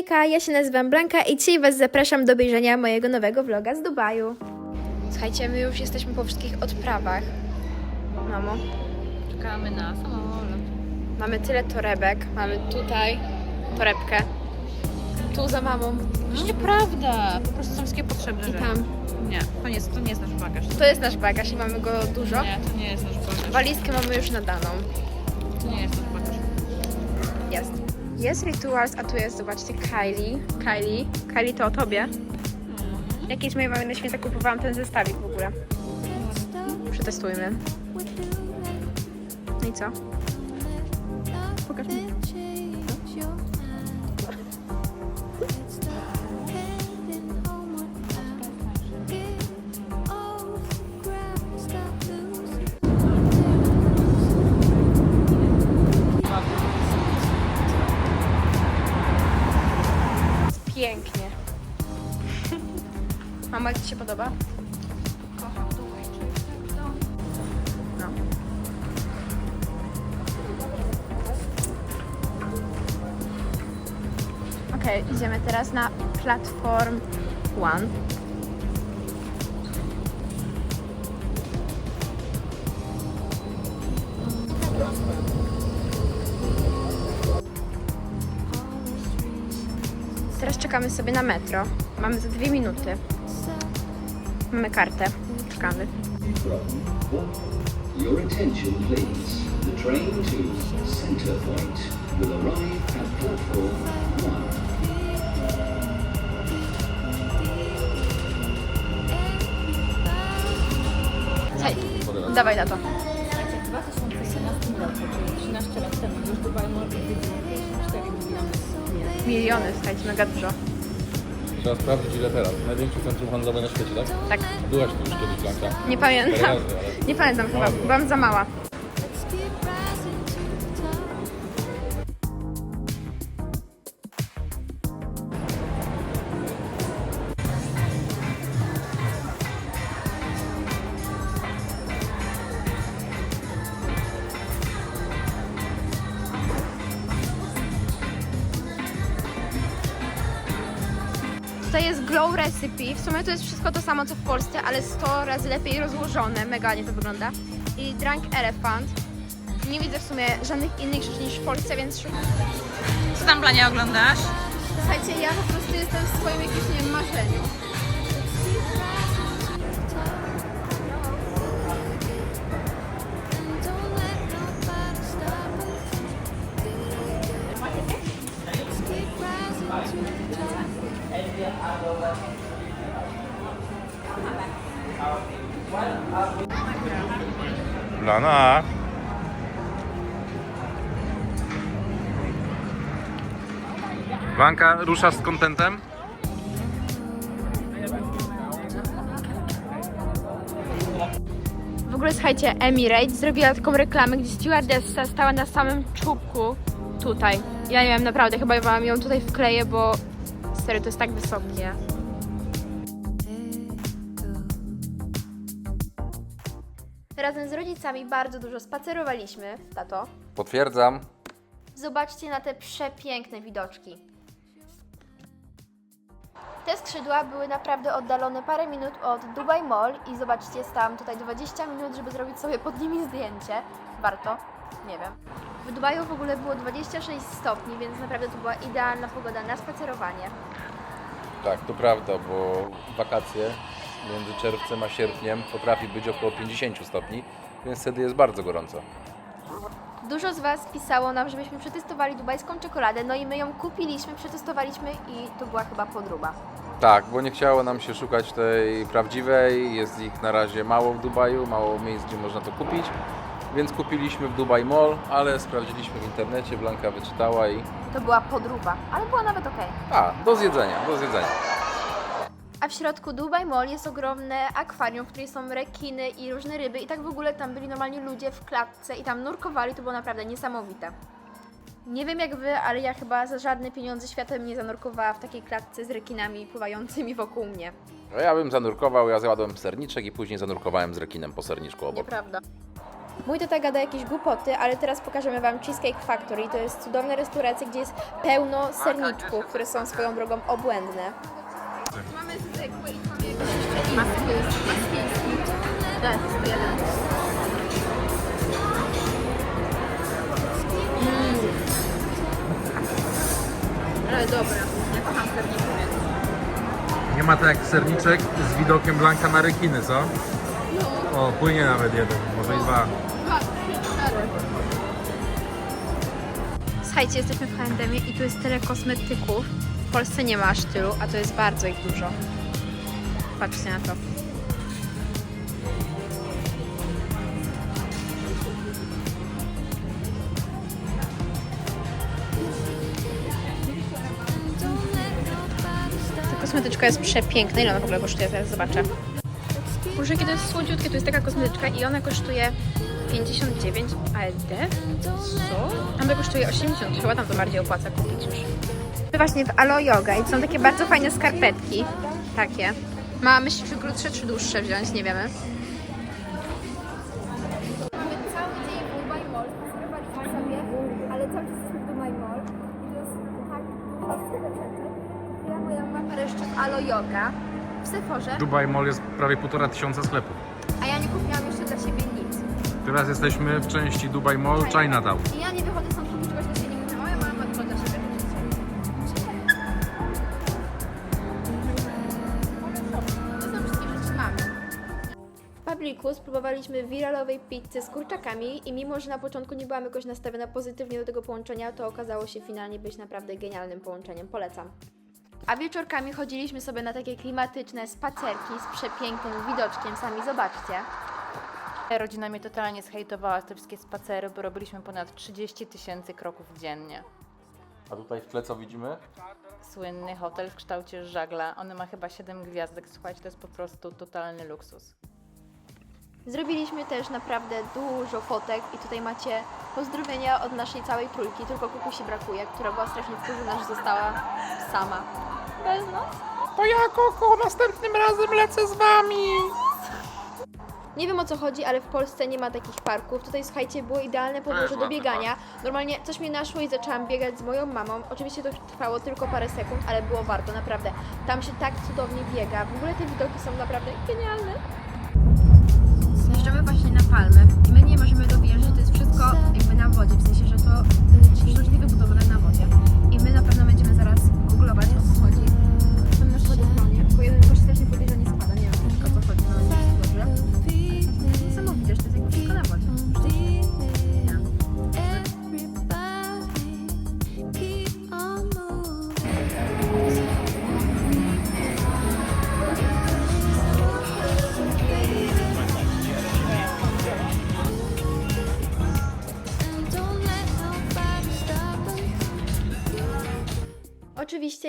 Hejka, ja się nazywam Blanka i dzisiaj Was zapraszam do obejrzenia mojego nowego vloga z Dubaju. Słuchajcie, my już jesteśmy po wszystkich odprawach. Mamo, Czekamy na samolot. mamy tyle torebek. Mamy tutaj torebkę, tu za mamą No nieprawda, po prostu są wszystkie potrzebne i rzeczy. tam. Nie, to nie, jest, to nie jest nasz bagaż. To jest nasz bagaż i mamy go dużo. Nie, to nie jest nasz bagaż. Walizkę mamy już nadaną. To nie jest nasz bagaż. Jest. Jest Rituals, a tu jest, zobaczcie, Kylie. Kylie. Kylie to o tobie. Jakieś mojej mamy na święta kupowałam ten zestawik w ogóle. Przetestujmy. No i co? Pokaż mi. Pięknie. Mama, jak Ci się podoba? No. Okej, idziemy teraz na platform One. Teraz czekamy sobie na metro. Mamy za dwie minuty. Mamy kartę. Czekamy. Your attention, please. The train to Centre Point will arrive at platform 1. Hej, dawaj na to. W 2017 roku, czyli 13 lat temu, już Dubaj może odwiedziło 4 miliony Miliony, słuchajcie, mega dużo. Trzeba sprawdzić ile teraz. Największe centrum handlowe na świecie, tak? Tak, Byłaś tu już kiedyś, Blanka. nie pamiętam. Razy, ale- Nie pamiętam chyba, byłam za mała. Tutaj jest Glow Recipe. W sumie to jest wszystko to samo co w Polsce, ale 100 razy lepiej rozłożone. Mega nie to wygląda. I Drunk Elephant. Nie widzę w sumie żadnych innych rzeczy niż w Polsce, więc. Co tam, Blania, oglądasz? Słuchajcie, ja po prostu jestem w swoim jakimś, nie wiem, marzeniu. Lana. Blanka, ruszasz z kontentem? W ogóle słuchajcie, Emirates zrobiła taką reklamę, gdzie stewardessa stała na samym czubku tutaj. Ja nie wiem, naprawdę, chyba wam ją tutaj wkleję, bo serio, to jest tak wysokie. Razem z rodzicami bardzo dużo spacerowaliśmy, tato. Potwierdzam. Zobaczcie na te przepiękne widoczki. Te skrzydła były naprawdę oddalone parę minut od Dubai Mall i zobaczcie, stałam tutaj 20 minut, żeby zrobić sobie pod nimi zdjęcie. Warto? Nie wiem. W Dubaju w ogóle było 26 stopni, więc naprawdę to była idealna pogoda na spacerowanie. Tak, to prawda, bo wakacje między czerwcem a sierpniem potrafi być około 50 stopni, więc wtedy jest bardzo gorąco. Dużo z Was pisało nam, żebyśmy przetestowali dubajską czekoladę, no i my ją kupiliśmy, przetestowaliśmy i to była chyba podróba. Tak, bo nie chciało nam się szukać tej prawdziwej, jest ich na razie mało w Dubaju, mało miejsc, gdzie można to kupić, więc kupiliśmy w Dubai Mall, ale sprawdziliśmy w internecie, Blanka wyczytała i... To była podróba, ale była nawet okej. A, do zjedzenia, do zjedzenia. A w środku Dubai Mall jest ogromne akwarium, w którym są rekiny i różne ryby i tak w ogóle tam byli normalnie ludzie w klatce i tam nurkowali, to było naprawdę niesamowite. Nie wiem jak wy, ale ja chyba za żadne pieniądze świata bym nie zanurkowała w takiej klatce z rekinami pływającymi wokół mnie. A ja bym zanurkował, ja zjadłem serniczek i później zanurkowałem z rekinem po serniczku obok. Nieprawda. Mój tata gada jakieś głupoty, ale teraz pokażemy Wam Cheesecake Factory. To jest cudowna restauracja, gdzie jest pełno serniczków, które są swoją drogą obłędne. Mamy zwykły i mamy to jest maskiński. To jest jeden. Ale dobra, ja kocham więc... Nie ma tak jak serniczek z widokiem Blanka na rekiny, co? O, płynie nawet jeden, może i dwa. Słuchajcie, jesteśmy w H&M i tu jest tyle kosmetyków. W Polsce nie ma aż tylu, a to jest bardzo ich dużo. Patrzcie na to. Ta kosmetyczka jest przepiękna. Ile ona w ogóle kosztuje? Zaraz zobaczę. Jakie to jest słodziutkie. To jest taka kosmetyczka i ona kosztuje 59 ASD. Co? Tam to kosztuje 80. Chyba tam to bardziej opłaca kupić już. Właśnie w Alo Yoga i są takie bardzo fajne skarpetki. Takie. Mama myśli, czy krótsze, czy dłuższe wziąć, nie wiemy. Cały dzień w Dubai Mall spacerowaliśmy sobie, ale cały czas jesteśmy w Dubai Mall. I to jest tak dużo rzeczy. Ja moja mama parę jeszcze w Alo Yoga, w Sephorze, Dubai Mall jest prawie półtora tysiąca sklepów. a ja nie kupiłam jeszcze dla siebie nic. Teraz jesteśmy w części Dubai Mall Chinatown. I ja nie wychodzę stąd Publiku spróbowaliśmy wiralowej pizzy z kurczakami i mimo, że na początku nie byłam jakoś nastawiona pozytywnie do tego połączenia, to okazało się finalnie być naprawdę genialnym połączeniem. Polecam. A wieczorkami chodziliśmy sobie na takie klimatyczne spacerki z przepięknym widoczkiem, sami zobaczcie. Rodzina mnie totalnie zhejtowała te wszystkie spacery, bo robiliśmy ponad 30 tysięcy kroków dziennie. A tutaj w tle co widzimy? Słynny hotel w kształcie żagla. On ma chyba 7 gwiazdek. Słuchajcie, to jest po prostu totalny luksus. Zrobiliśmy też naprawdę dużo fotek i tutaj macie pozdrowienia od naszej całej trójki, tylko Kukusi brakuje, która była strasznie wkurzona, że została sama. Bez nas. To ja, Koko, następnym razem lecę z wami! Nie wiem o co chodzi, ale w Polsce nie ma takich parków. Tutaj słuchajcie, było idealne podłoże do biegania. Normalnie coś mnie naszło i zaczęłam biegać z moją mamą. Oczywiście to trwało tylko parę sekund, ale było warto, naprawdę. Tam się tak cudownie biega. W ogóle te widoki są naprawdę genialne. Zjeżdżamy właśnie na palmę i my nie możemy dowierzyć, że to jest wszystko jakby na wodzie, w sensie, że to sztucznie wybudowane na wodzie. I my na pewno będziemy zaraz googlować o co chodzi.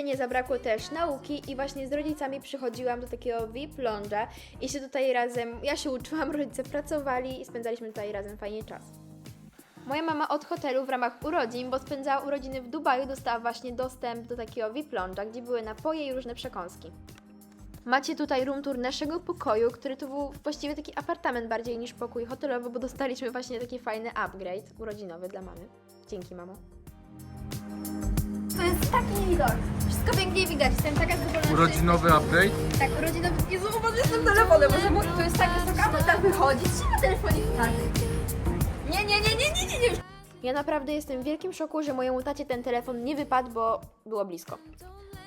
Nie zabrakło też nauki i właśnie z rodzicami przychodziłam do takiego VIP lounge'a i się tutaj razem, ja się uczyłam, rodzice pracowali i spędzaliśmy tutaj razem fajnie czas. Moja mama od hotelu w ramach urodzin, bo spędzała urodziny w Dubaju, dostała właśnie dostęp do takiego VIP lounge'a, gdzie były napoje i różne przekąski. Macie tutaj room tour naszego pokoju, który to był właściwie taki apartament bardziej niż pokój hotelowy, bo dostaliśmy właśnie taki fajny upgrade urodzinowy dla mamy. Dzięki, mamo. To jest taki widok. Wszystko pięknie widać. Jestem taka zadowolona. Urodzinowy upgrade? Tak, urodzinowy. Jezu, uważaj z tym telefonem, może mój, to jest tak wysoka, a tak wychodzić. Trzeba telefonik tak. Nie, nie, nie, nie, nie, nie, nie. Ja naprawdę jestem w wielkim szoku, że mojemu tacie ten telefon nie wypadł, bo było blisko.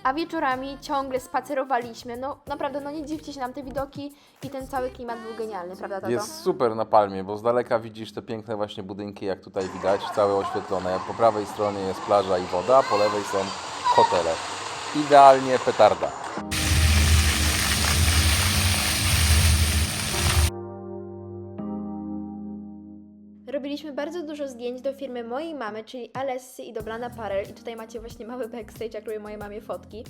A wieczorami ciągle spacerowaliśmy. No naprawdę, no nie dziwcie się nam te widoki i ten cały klimat był genialny, prawda tato? Jest super na palmie, bo z daleka widzisz te piękne właśnie budynki, jak tutaj widać, całe oświetlone. Po prawej stronie jest plaża i woda, po lewej są hotele. Idealnie petarda. Robiliśmy bardzo dużo zdjęć do firmy mojej mamy, czyli Alessy i do Blana Parel. I tutaj macie właśnie mały backstage, jak robię mojej mamie fotki.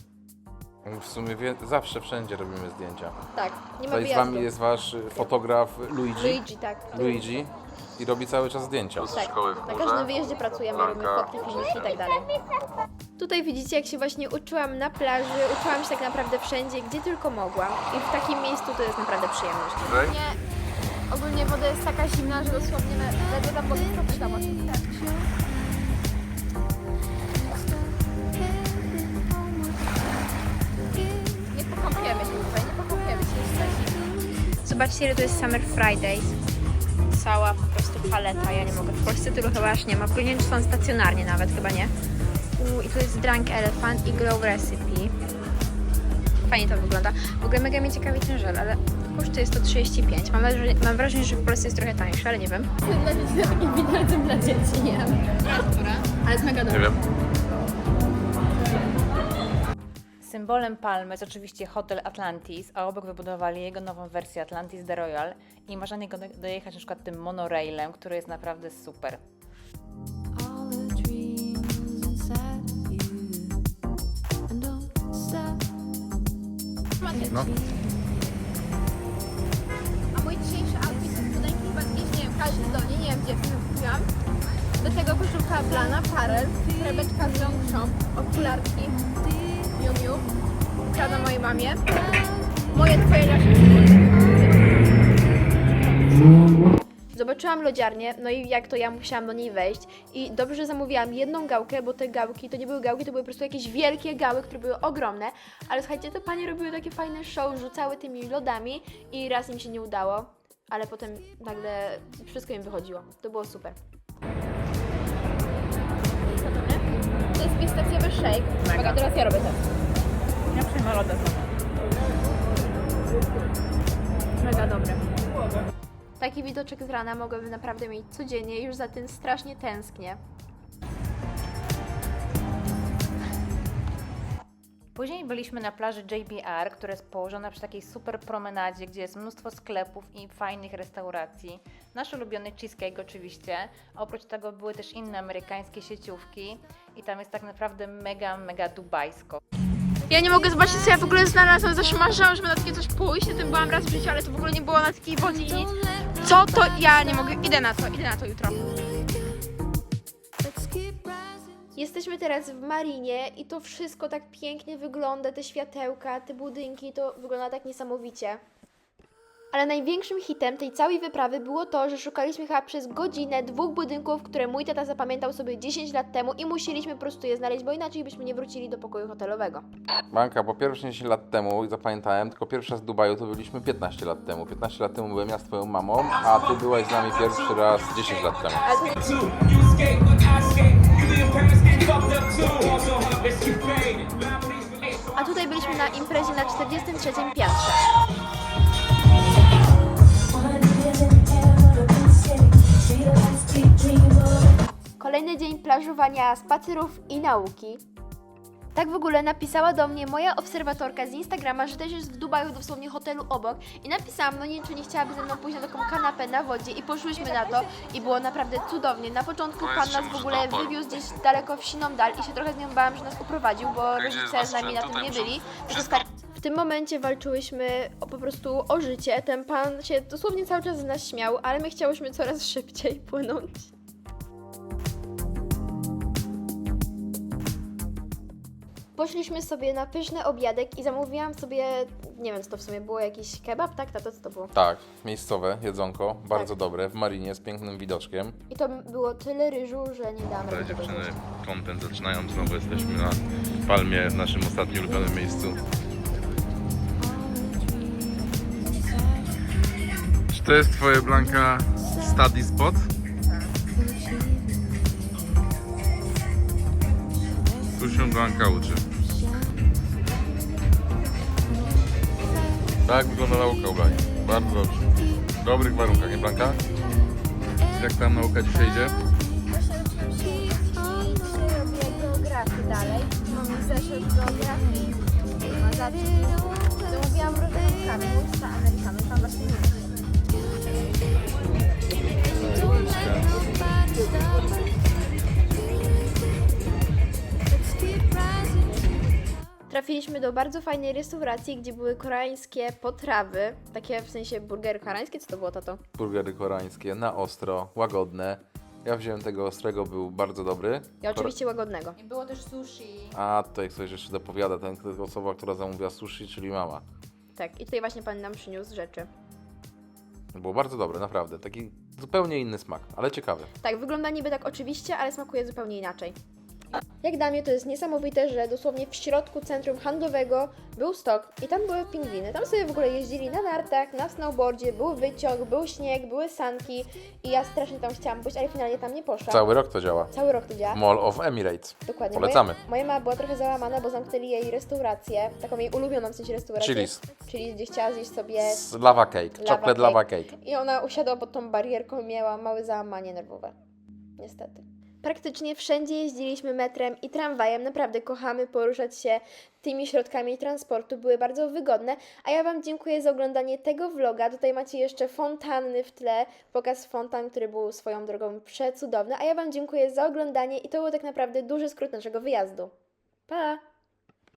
W sumie wie, zawsze wszędzie robimy zdjęcia. Tak, nie ma Tutaj z wyjazdu. Wami jest Wasz fotograf Luigi. Luigi, tak. Luigi i robi cały czas zdjęcia. Tak, na każdym wyjeździe pracujemy, robimy fotki, filmiki i tak dalej. Tutaj widzicie, jak się właśnie uczyłam na plaży, uczyłam się tak naprawdę wszędzie, gdzie tylko mogłam. I w takim miejscu to jest naprawdę przyjemność. Nie, Ogólnie woda jest taka zimna, że dosłownie le- ledwo tam stopy zamoczyć. Nie pokąpiemy się tutaj, nie pokąpiemy się, jest zimno. Zobaczcie, ile to jest Summer Fridays. Cała po prostu paleta, ja nie mogę. W Polsce tylu chyba aż nie ma. Czy są stacjonarnie nawet, chyba nie. U, I to jest Drunk Elephant i Glow Recipe. Fajnie to wygląda. W ogóle mega mnie ciekawi ten żel, ale kosztuje 135. Mam wrażenie, mam wrażenie, że w Polsce jest trochę tańszy, ale nie wiem. Dla dzieci, taki widelcem dla dzieci, nie wiem. Ale jest mega dobry. Nie wiem. Symbolem Palmy jest oczywiście hotel Atlantis, a obok wybudowali jego nową wersję Atlantis The Royal i można niego do- dojechać na przykład tym monorailem, który jest naprawdę super. all Do tego koszulka Blana, Parel, torebeczka z Longchamp, okularki Miu Miu, ukradam mojej mamie. Moje twoje nasze Zobaczyłam lodziarnię, no i jak to ja musiałam do niej wejść i dobrze, że zamówiłam jedną gałkę, bo te gałki to nie były gałki, to były po prostu jakieś wielkie gały, które były ogromne, ale słuchajcie, te panie robiły takie fajne show, rzucały tymi lodami i raz im się nie udało, ale potem nagle wszystko im wychodziło. To było super. Pistacjowy shake. Uwaga, teraz ja robię to. Ja przyjmę lodę Mega dobre. Taki widoczek z rana mogłabym naprawdę mieć codziennie, już za tym strasznie tęsknię. Później byliśmy na plaży JBR, która jest położona przy takiej super promenadzie, gdzie jest mnóstwo sklepów i fajnych restauracji. Nasz ulubiony cheesecake oczywiście. Oprócz tego były też inne amerykańskie sieciówki i tam jest tak naprawdę mega, mega dubajsko. Ja nie mogę zobaczyć, co ja w ogóle znalazłam. Zawsze marzyłam, żeby na takie coś pójść. Na tym byłam raz w życiu, ale to w ogóle nie było na takiej wodzie nic. Co to? Ja nie mogę. Idę na to, idę na to jutro. Jesteśmy teraz w Marinie i to wszystko tak pięknie wygląda, te światełka, te budynki, to wygląda tak niesamowicie. Ale największym hitem tej całej wyprawy było to, że szukaliśmy chyba przez godzinę dwóch budynków, które mój tata zapamiętał sobie 10 lat temu i musieliśmy po prostu je znaleźć, bo inaczej byśmy nie wrócili do pokoju hotelowego. Banka, po pierwsze 10 lat temu, i zapamiętałem, tylko pierwszy raz w Dubaju to byliśmy 15 lat temu. 15 lat temu byłem ja z twoją mamą, a ty byłaś z nami pierwszy raz 10 lat temu. Ale to. A tutaj byliśmy na imprezie na 43 piętrze. Kolejny dzień plażowania, spacerów i nauki. Tak w ogóle napisała do mnie moja obserwatorka z Instagrama, że też jest w Dubaju, dosłownie hotelu obok i napisałam, no nie czy nie chciałaby ze mną pójść na taką kanapę na wodzie i poszłyśmy na to i było naprawdę cudownie. Na początku pan nas w ogóle wywiózł gdzieś daleko w siną dal i się trochę z nią bałam, że nas uprowadził, bo rodzice z nami na tym nie byli. W tym momencie walczyłyśmy o, po prostu o życie. Ten pan się dosłownie cały czas z nas śmiał, ale my chciałyśmy coraz szybciej płynąć. Poszliśmy sobie na pyszny obiadek i zamówiłam sobie, nie wiem co to w sumie było, jakiś kebab, tak? Tato, co to było? Tak, miejscowe jedzonko, bardzo dobre, w marinie z pięknym widoczkiem. I to było tyle ryżu, że nie dałam Dobra rady tego dziewczyny, zjeść. content zaczynają, znowu jesteśmy na Palmie, w naszym ostatnim ulubionym miejscu. Czy to jest twoje Blanka study spot? Się Blanka uczy. Tak wygląda nauka u Blani. Bardzo dobrze. W dobrych warunkach, nie Blanka? Jak tam nauka dzisiaj idzie? Geografię dalej. Mamy zeszyt geografii, mazacji. Zamówiłam różne kawę, łyżka amerykany, tam właśnie nie Trafiliśmy do bardzo fajnej restauracji, gdzie były koreańskie potrawy. Takie w sensie burgery koreańskie, co to było tato? Burgery koreańskie, na ostro, łagodne. Ja wziąłem tego ostrego, był bardzo dobry. Ja oczywiście łagodnego. I było też sushi. A tutaj ktoś jeszcze dopowiada, ten osoba, która zamówiła sushi, czyli mama. Tak, i tutaj właśnie pan nam przyniósł rzeczy. Było bardzo dobre, naprawdę. Taki zupełnie inny smak, ale ciekawy. Tak, wygląda niby tak oczywiście, ale smakuje zupełnie inaczej. Jak dla mnie to jest niesamowite, że dosłownie w środku centrum handlowego był stok i tam były pingwiny. Tam sobie w ogóle jeździli na nartach, na snowboardzie, był wyciąg, był śnieg, były sanki i ja strasznie tam chciałam być, ale finalnie tam nie poszłam. Cały rok to działa. Cały rok to działa. Mall of Emirates. Dokładnie. Polecamy. Moja, moja mama była trochę załamana, bo zamknęli jej restaurację, taką jej ulubioną w sensie restaurację. Chili's. Czyli gdzie chciała zjeść sobie Z lava cake, Lava chocolate cake. lava cake. i ona usiadła pod tą barierką i miała małe załamanie nerwowe. Niestety. Praktycznie wszędzie jeździliśmy metrem i tramwajem. Naprawdę kochamy poruszać się tymi środkami transportu. Były bardzo wygodne. A ja Wam dziękuję za oglądanie tego vloga. Tutaj macie jeszcze fontanny w tle. Pokaz fontan, który był swoją drogą przecudowny. A ja Wam dziękuję za oglądanie i to był tak naprawdę duży skrót naszego wyjazdu. Pa!